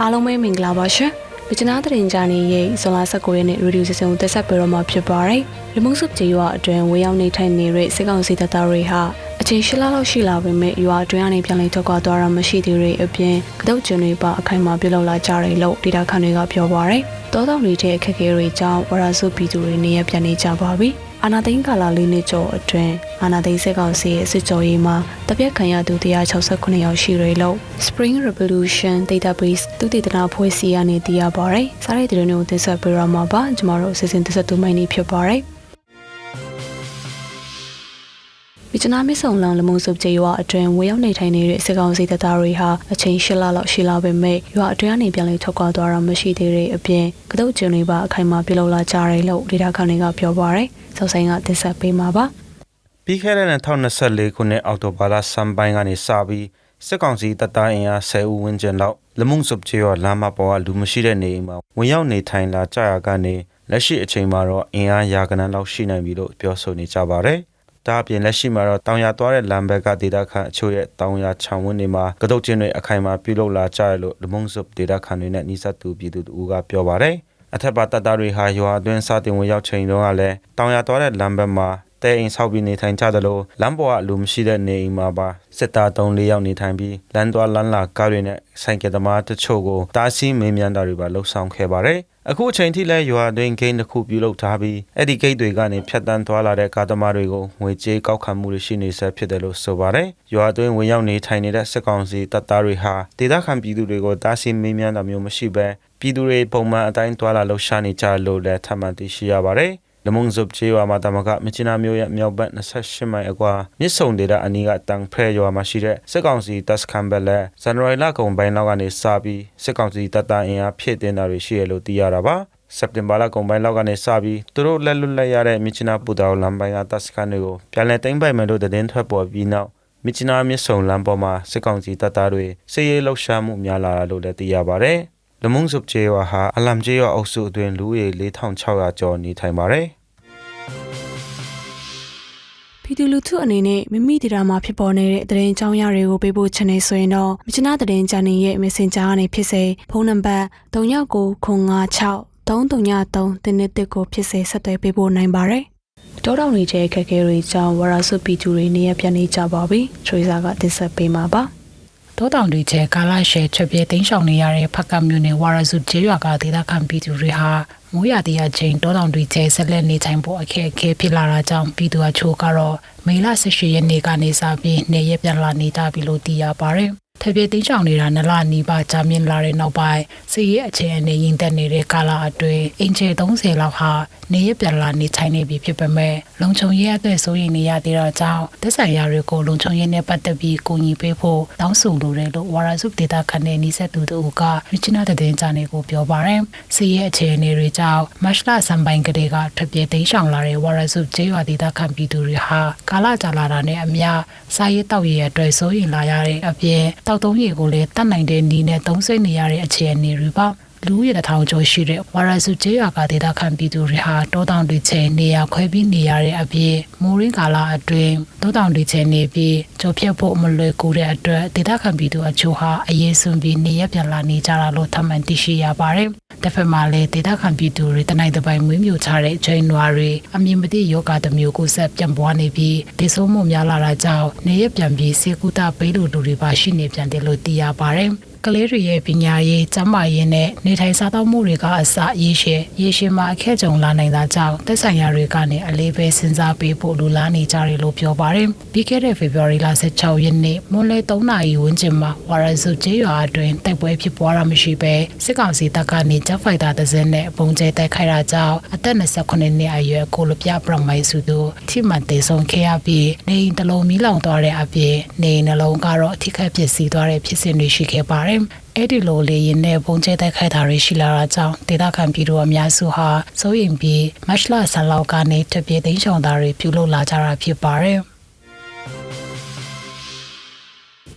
အားလုံးပဲမင်္ဂလာပါရှင်။ပကျနာတရင်ဂျာနေရဲ့ဇွန်လ19ရက်နေ့ရေဒီယိုစီစဉ်ကိုတက်ဆက်ပေးတော့မှာဖြစ်ပါတယ်။ရမုံစုကျေးရွာအတွင်းဝေရောက်နေထိုင်နေတဲ့စစ်ကောင်စီတပ်သားတွေဟာအချိန်၈လလောက်ရှိလာပေမဲ့ရွာအတွင်းကနေပြန်လည်ထွက်ခွာသွားတာမရှိသေးတဲ့အပြင်ကတုတ်ကျင်တွေပါအခိုင်အမာပြုလုပ်လာကြတယ်လို့ဒေတာခန်တွေကပြောပါရယ်။တောတောင်တွေတဲ့အခက်အခဲတွေကြောင့်ဝရစုပြည်သူတွေနေရပြန်နေကြပါပြီ။ အာနာသိန်းကာလာလေးနှစ်ကျော်အတွင်းအာနာသိန်းစစ်ကောင်စီရဲ့စစ်ကြောရေးမှာတပြက်ခံရသူ169ယောက်ရှိရလို့ Spring Revolution Database သူတည်တနာဖွဲ့စည်းရနေတည်ရပါတယ်။စားရတဲ့တွေကိုတင်ဆက်ပေးရမှာပါ။ကျွန်တော်တို့အစီအစဉ်တစ်ဆက်သူမိုင်းနေဖြစ်ပါတယ်။ မြချနာမစ်ဆုံလောင်လမုံစုပ်ကျေးရွာအတွင်းဝေရောက်နေထိုင်နေတဲ့စစ်ကောင်စီတပ်သားတွေဟာအချိန်၈လလောက်ရှိလာပေမဲ့ရွာအတွင်းကနေပြန်လည်ထွက်ခွာသွားတာမရှိသေးတဲ့အပြင်ကတုတ်ကျင်းတွေပါအခိုင်အမာပြုလုပ်လာကြတယ်လို့ဒေတာခန်တွေကပြောပါရယ်။စောဆိုင်ကတင်ဆက်ပေးမှာပါပြီးခဲ့တဲ့2024ခုနှစ်အောက်တိုဘာလစံပိုင်းကနေစပြီးစစ်ကောင်စီတပ်သားအင်အား10ဦးဝန်းကျင်လောက်လမုံစုပ်ချေရောလမ်းမပေါ်ကလူမရှိတဲ့နေအိမ်မှာဝင်ရောက်နေထိုင်လာကြရကနေလက်ရှိအချိန်မှာတော့အင်အားရာကနန်းလောက်ရှိနိုင်ပြီလို့ပြောဆိုနေကြပါတယ်။ ဒါအပြင်လက်ရှိမှာတော့တောင်ရသွားတဲ့လမ်းဘက်ကဒေတာခန့်အချို့ရဲ့တောင်ရခြံဝန်းတွေမှာကတုတ်ချင်းတွေအခိုင်အမာပြုလုပ်လာကြရလို့လမုံစုပ်ဒေတာခန့်တွေနဲ့နှိစက်သူပြည်သူတို့ကပြောပါတယ်။အထက်ပါတပ်သားတွေဟာရွာအတွင်းစတင်ဝင်ရောက်ချိန်တုန်းကလည်းတောင်ရသွားတဲ့လမ်းဘက်မှာတဲအိမ်ဆောက်ပြီးနေထိုင်ကြသလိုလမ်းပေါ်ကအလူမရှိတဲ့နေအိမ်မှာပါစစ်သား၃၄ယောက်နေထိုင်ပြီးလမ်းသွားလမ်းလာကားတွေနဲ့ဆိုင်ကယ်သမားတချို့ကိုတားဆီးမေးမြန်းတာတွေပါလှုပ်ဆောင်ခဲ့ပါတယ် အခုအချိန်ထိလဲရွာတွင်ဂိမ်းတစ်ခုပြုလုပ်ထားပြီးအဲ့ဒီဂိတ်တွေကနေဖြတ်တန်းသွားလာတဲ့ကားသမားတွေကိုငွေကြေးကောက်ခံမှုတွေရှိနေဆဲဖြစ်တယ်လို့ဆိုပါတယ်။ရွာတွင်ဝင်ရောက်နေထိုင်နေတဲ့စစ်ကောင်စီတပ်သားတွေဟာဒေသခံပြည်သူတွေကိုတားဆီးမေးမြန်းတာမျိုးမရှိဘဲပြည်သူတွေပုံမှန်အတိုင်းသွားလာလှုပ်ရှားနေကြလို့လည်းထပ်မံသိရှိရပါတယ်။ လမုံဇုပ်ချေဝါမှာတမကမြချနာမျိုးရဲ့မြောက်ဘက်28မိုင်အကွာမြစ်ဆုံဒေတာအနီးကတန်ဖဲရွာမှာရှိတဲ့စစ်ကောင်စီတပ်စခန်းဘက်လက်ဇန်နဝါရီလကုန်ပိုင်းလောက်ကနေစပြီးစစ်ကောင်စီတပ်သားအင်အားဖြည့်တင်တာတွေရှိရလို့သိရတာပါစက်တင်ဘာလကုန်ပိုင်းလောက်ကနေစပြီးသူတို့လက်လွတ်လက်ရတဲ့မြချနာပူတောလမ်းပိုင်းကတပ်စခန်းတွေကိုပြန်လည်သိမ်းပိုက်မယ်လို့သတင်းထွက်ပေါ်ပြီးနောက်မြချနာမြစ်ဆုံလမ်းပေါ်မှာစစ်ကောင်စီတပ်သားတွေစစ်ရေးလှုပ်ရှားမှုများလာတယ်လို့လည်းသိရပါတယ် လမုံစုပ်ချေဝါဟာအလမ်ချေဝါအုပ်စုအတွင်းလူဦးရေ4600ကျော်နေထိုင်ပါတယ်ပြည်သူလူထုအနေနဲ့မိမိဒေတာမှာဖြစ်ပေါ်နေတဲ့သတင်းအကြောင်းအရာတွေကိုပေးပို့ချင်နေဆိုရင်တော့မြချနာသတင်းဂျာနယ်ရဲ့ Messenger ကနေဖြစ်စေဖုန်းနံပါတ်3996 333တင်းနဲ့တစ်ကိုဖြစ်စေဆက်သွယ်ပေးပို့နိုင်ပါတယ်။တောတောင်တွေကျဲခက်ခဲတွေကြောင့်ဝရဆုပီကျူတွေနေရပြန်နေကြပါပြီ။ချွေစာကတင်ဆက်ပေးမှာပါ။ တောတောင်တွေကျဲကာလာရှဲချက်ပြေးတင်းရှောင်နေရတဲ့ဖက်ကမြို့နယ်ဝါရစုကျေးရွာကဒေသခံပြည်သူတွေဟာမိုးရတဲ့အချိန်တောတောင်တွေကျဲဆက်လက်နေထိုင်ဖို့အခက်အခဲဖြစ်လာတာကြောင့်ပြည်သူအချို့ကတော့မေလ18ရက်နေ့ကနေစပြီးနေရပြန်လာနေကြပြီလို့သိရပါတယ်။ ထပ်ပြေးတင်းချောင်နေတာနလနီးပါကြာမြင့်လာတဲ့နောက်ပိုင်းစီးရဲအခြေအနေရင်သက်နေတဲ့ကာလအတွင်းအင်ချေ30လောက်ဟာနေရပြန်လာနေထိုင်နေပြီဖြစ်ပေမဲ့လုံခြုံရေးအသက်စိုးရိမ်နေရသေးတော့ကြောင့်သက်ဆိုင်ရာတွေကိုလုံခြုံရေးနဲ့ပတ်သက်ပြီးကူညီပေးဖို့တောင်းဆိုလိုတယ်လို့ဝါရစုဒေတာခန်နဲ့နီးစပ်သူတို့ကမြချနာတဲ့တင်ကြနေကိုပြောပါတယ်စီးရဲအခြေအနေတွေကြောင့်မတ်လဆန်ပိုင်းကလေးကထပ်ပြေးတင်းချောင်လာတဲ့ဝါရစုကျေးရွာဒေတာခန်ပြည်သူတွေဟာကာလကြာလာတာနဲ့အမျှစာရေးတောက်ရည်အတွက်စိုးရိမ်လာရတဲ့အပြင်တောက်သုံးရည်ကိုလည်းတတ်နိုင်တဲ့နီးနဲ့သုံးစိတ်နေရတဲ့အခြေအနေတွေပါ လူရတဲ့ထောင်ကျော်ရှိတဲ့ဝါရစုကျေးရွာကဒေသခံပြည်သူတွေဟာတောတောင်တွေချဲနေရခွဲပြီးနေရတဲ့အပြင်မိုးရင်းကာလအတွင်းတောတောင်တွေချဲနေပြီးကြောဖြတ်ဖို့မလွယ်ကူတဲ့အတွက်ဒေသခံပြည်သူအချို့ဟာအရေးစွန်ပြီးနေရပြန်လာနေကြတာလို့ထပ်မံသိရှိရပါတယ်။တစ်ဖက်မှာလည်းဒေသခံပြည်သူတွေတနိုင်တပိုင်မွေးမြူချတဲ့ချိန်နွားတွေအမြင်မသိယောဂတစ်မျိုးကိုဆက်ပြန်ပွားနေပြီးဒေဆုံးမှုများလာတာကြောင့်နေရပြန်ပြီးစေကူတာပေးလို့လူတွေပါရှိနေပြန်တယ်လို့သိရပါတယ်။ ကလေးတွေရဲ့ပညာရေး၊ကျန်းမာရေးနဲ့နေထိုင်စားသောက်မှုတွေကအစရေရှည်ရေရှည်မှာအခက်ကြုံလာနိုင်တာကြောင့်သက်ဆိုင်ရာတွေကနေအလေးပဲစဉ်းစားပေးဖို့လိုလားနေကြတယ်လို့ပြောပါတယ်။ပြီးခဲ့တဲ့ဖေဖော်ဝါရီလ16ရက်နေ့မွန်းလယ်3နာရီဝန်းကျင်မှာဝါရစုကျေးရွာအတွင်းတိုက်ပွဲဖြစ်ပွားတာမရှိဘဲစစ်ကောင်စီတပ်ကနေဂျက်ဖိုက်တာတစ်စင်းနဲ့ပုံကျဲတိုက်ခိုက်တာကြောင့်အသက်28နှစ်အရွယ်ကိုလပြပရမိုင်စုတို့ထိမှန်တေဆုံးခဲ့ရပြီးနေအိမ်တစ်လုံးမီးလောင်သွားတဲ့အပြင်နေအိမ်နှလုံးကတော့အထိခိုက်ပျက်စီးသွားတဲ့ဖြစ်စဉ်တွေရှိခဲ့ပါတယ်။အဲ့ဒီလိုလေရင်နဲ့ပုံကျဲတိုက်ခိုက်တာတွေရှိလာတာကြောင့်ဒေသခံပြည်သူအများစုဟာစိုးရိမ်ပြီးမတ်လဆန်လောက်ကနေတပြေသိမ်းဆောင်တာတွေပြုလုပ်လာကြတာဖြစ်ပါတယ်။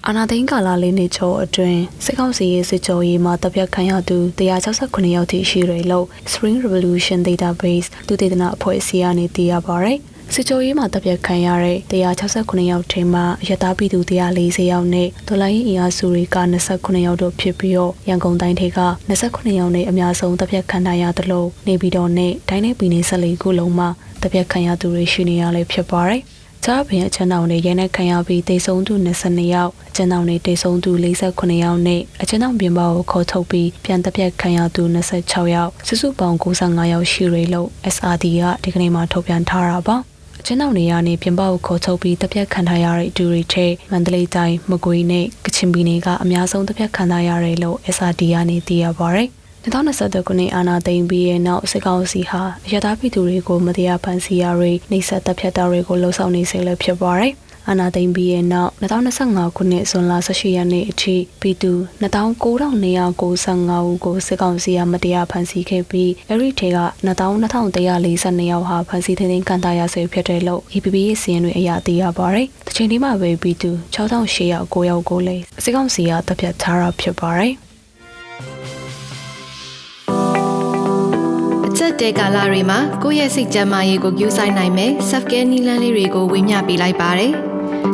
အာနာသိန်းကာလာလေးနှစ်ချို့အတွင်းစစ်ကောင်စီရဲ့စစ်ကြောရေးမှာတပ်ဖြတ်ခံရသူ168ယောက်ထိရှိတယ်လို့ Spring Revolution Database သူတေသနအဖွဲ့အစည်းကနေသိရပါဗျ။ စစ်ကြောရေးမှာတပ်ပြတ်ခံရတဲ့169ယောက်ထဲမှာရတားပြည်သူ140ယောက်နဲ့ဒေါ်လာရင်းအင်အားစုတွေက29ယောက်တို့ဖြစ်ပြီးတော့ရန်ကုန်တိုင်းထဲက29ယောက်နဲ့အများဆုံးတပ်ပြတ်ခံရသလိုနေပြည်တော်နဲ့ဒိုင်းနဲ့ပြည်နယ်14ခုလုံးမှာတပ်ပြတ်ခံရသူတွေရှိနေရလဲဖြစ်ပါတယ်။ကြားပင်အချမ်းတော်နဲ့ရဲနဲ့ခံရပြီးတိတ်ဆုံးသူ22ယောက်အချမ်းတော်နဲ့တိတ်ဆုံးသူ48ယောက်နဲ့အချမ်းတော်ပြင်ပကိုခေါ်ထုတ်ပြီးပြန်တပ်ပြတ်ခံရသူ26ယောက်စုစုပေါင်း95ယောက်ရှိရလို့ SRD ကဒီကနေ့မှထုတ်ပြန်ထားတာပါ။ အချင်းတော်နေရာနေပြင်ပကိုခေါ်ထုတ်ပြီးတပ်ပြတ်ခံထားရတဲ့အတူတွေထဲမန္တလေးတိုင်းမကွေးနဲ့ကချင်ပြည်နယ်ကအများဆုံးတပ်ပြတ်ခံထားရတယ်လို့ SRD ကနေသိရပါဗျ။2023ခုနှစ်အာဏာသိမ်းပြီးရဲ့နောက်စစ်ကောင်စီဟာရတားပြည်သူတွေကိုမတရားဖန်ဆီးရာတွေနှိပ်စက်တပ်ဖြတ်တာတွေကိုလှုံ့ဆော်နေစေလည်းဖြစ်ပါတယ်။ အာဏာသိမ်းပြီးရဲ့နောက်2025ခုနှစ်ဇွန်လ18ရက်နေ့အထိပြည်သူ29,295ဦးကိုစစ်ကောင်စီကမတရားဖန်ဆီးခဲ့ပြီးအဲ့ဒီထဲက22,142ယောက်ဟာဖန်ဆီးထိန်းသိမ်းခံထားရဆဲဖြစ်တယ်လို့ EPP ရဲ့စီရင်တွေအရသိရပါတယ်။တချိန်ဒီမှာပဲပြည်သူ6,800ယောက်9ယောက်ကိုလည်းစစ်ကောင်စီကတပ်ဖြတ်ထားတာဖြစ်ပါတယ်။အချက်တဲကာလတွေမှာကိုယ့်ရဲ့စိတ်ကြမ်းမာရေးကိုကြိုးဆိုင်နိုင်မယ် self care နည်းလမ်းလေးတွေကိုဝေမျှပေးလိုက်ပါတယ်။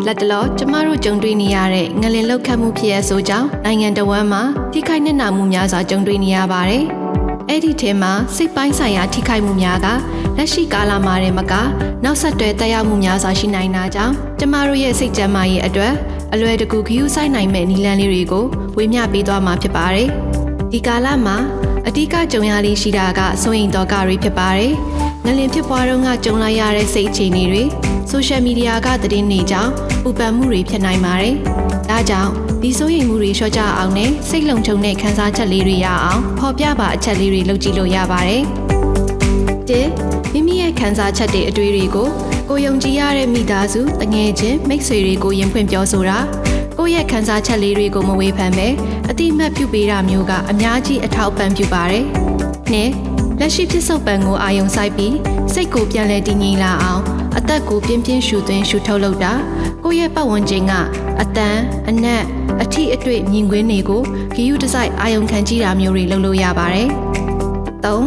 လက်တလောကျမတို့ကြုံတွေ့နေရတဲ့ငလင်လောက်ခတ်မှုဖြစ်ရဆိုကြောင်းနိုင်ငံတော်ဝန်မှာထိခိုက်နစ်နာမှုများစွာကြုံတွေ့နေရပါတယ်။အဲ့ဒီထဲမှာစိတ်ပိုင်းဆိုင်ရာထိခိုက်မှုများကလက်ရှိကာလမှာတည်းမကနောက်ဆက်တွဲတက်ရောက်မှုများစွာရှိနိုင်တာကြောင့်ကျမတို့ရဲ့စိတ်ကြမ်းမာရေးအတွက်အလွယ်တကူဂရုစိုက်နိုင်မဲ့နည်းလမ်းလေးတွေကိုဝေမျှပေးသွားမှာဖြစ်ပါတယ်။ဒီကာလမှာအဓိကကြုံရလေးရှိတာကစိုးရင်တော့ကတွေဖြစ်ပါတယ်။ငလင်ဖြစ်ပွားတော့ကကြုံလိုက်ရတဲ့စိတ်အခြေအနေတွေ ဆိုရှယ်မီဒီယာကသတင်းတွေကြောင့်ပူပန်မှုတွေဖြစ်နိုင်ပါတယ်။ဒါကြောင့်ဒီစိုးရင်မှုတွေလျှော့ချအောင်နဲ့စိတ်လုံခြုံတဲ့ခံစားချက်လေးတွေရအောင်ဖော်ပြပါအချက်လေးတွေလုပ်ကြည့်လို့ရပါတယ်။တစ်မိမိရဲ့ခံစားချက်တွေအတွေ့တွေကိုကိုယုံကြည်ရတဲ့မိသားစုတငယ်ချင်းမိတ်ဆွေတွေကိုရင်ဖွင့်ပြောဆိုတာကိုယ့်ရဲ့ခံစားချက်လေးတွေကိုမဝေဖန်ပဲအတိအမှတ်ပြုပေးတာမျိုးကအများကြီးအထောက်ပံ့ပြုပါတယ်။နှစ်လက်ရှိဖြစ်စုပ်ပံကိုအာယုံဆိုင်ပြီးစိတ်ကိုပြန်လဲတည်ငြိမ်လာအောင် အသက်ကိုပြင်းပြင်းရှူသွင်းရှူထုတ်လုပ်တာကိုယ့်ရဲ့ပတ်ဝန်းကျင်ကအတန်အနက်အထီးအတွေ့မြင်ကွင်းတွေကိုဂီယူတစိုက်အာယုံခံကြည့်တာမျိုးတွေလုပ်လို့ရပါတယ်။၃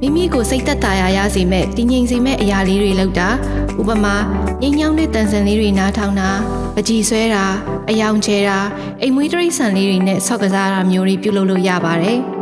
မိမိကိုစိတ်သက်သာရာရစေမဲ့တည်ငြိမ်စေမဲ့အရာလေးတွေလုပ်တာဥပမာငြိမ်ညောင်းတဲ့တန်ဆန်လေးတွေနားထောင်တာပကြည်ဆွဲတာအယောင်ချဲတာအိမ်မွေးတရိတ်ဆန်လေးတွေနဲ့ဆော့ကစားတာမျိုးတွေပြုလုပ်လို့ရပါတယ်။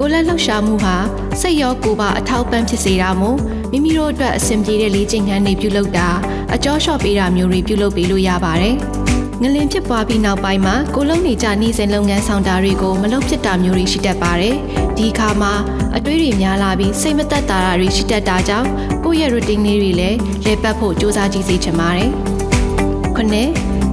ကိုယ်လက်လှုပ်ရှားမှုဟာစိတ်ရောကိုယ်ပါအထောက်ပံ့ဖြစ်စေတာမို့မိမိတို့အတွက်အဆင်ပြေတဲ့လေ့ကျင့်ခန်းတွေပြုလုပ်တာအကျော်လျှော့ပေးတာမျိုးတွေပြုလုပ်ပေးလို့ရပါတယ်။ငလင်ဖြစ်ပွားပြီးနောက်ပိုင်းမှာကိုလုံးနေကြနေစဉ်လုပ်ငန်းဆောင်တာတွေကိုမလုပ်ဖြစ်တာမျိုးတွေရှိတတ်ပါတယ်။ဒီအခါမှာအတွေးတွေများလာပြီးစိတ်မသက်သာတာတွေရှိတတ်တာကြောင့်ကိုယ့်ရဲ့ routine လေးတွေလည်းလဲပတ်ဖို့စူးစမ်းကြည့်စေချင်ပါတယ်။ခုနှစ်